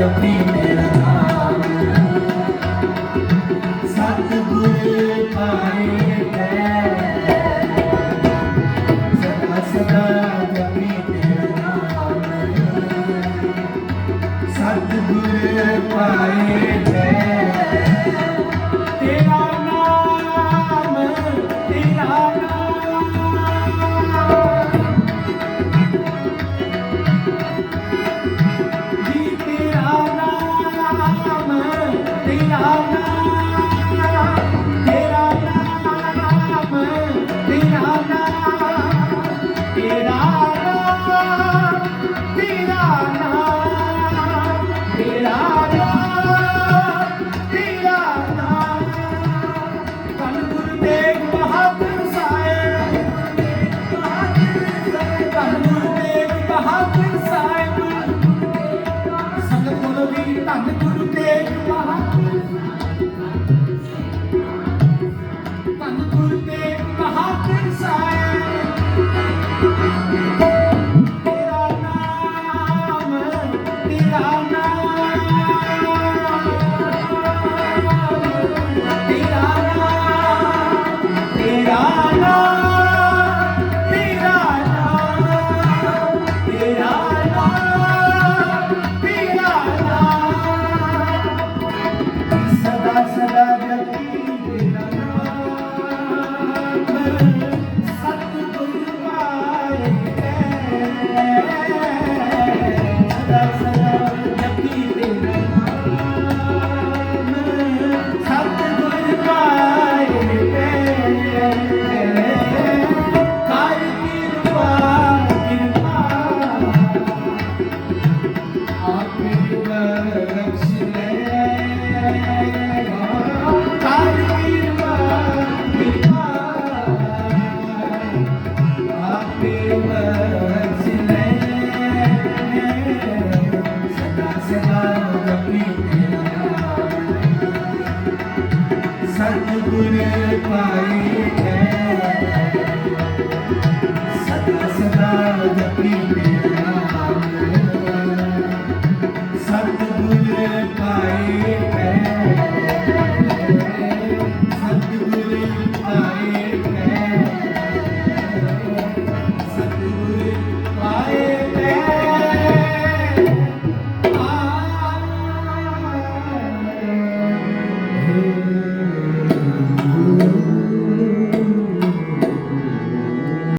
ਜਪੀ ਮੇਰਾ ਨਾਮ ਸਤਿਗੁਰ ਪਾਏ ਤੈ ਸਦਾ ਸਦਾ ਜਪੀ ਮੇਰਾ ਨਾਮ ਸਤਿਗੁਰ ਪਾਏ ਤੈ ਤੇਰਾ Thank you.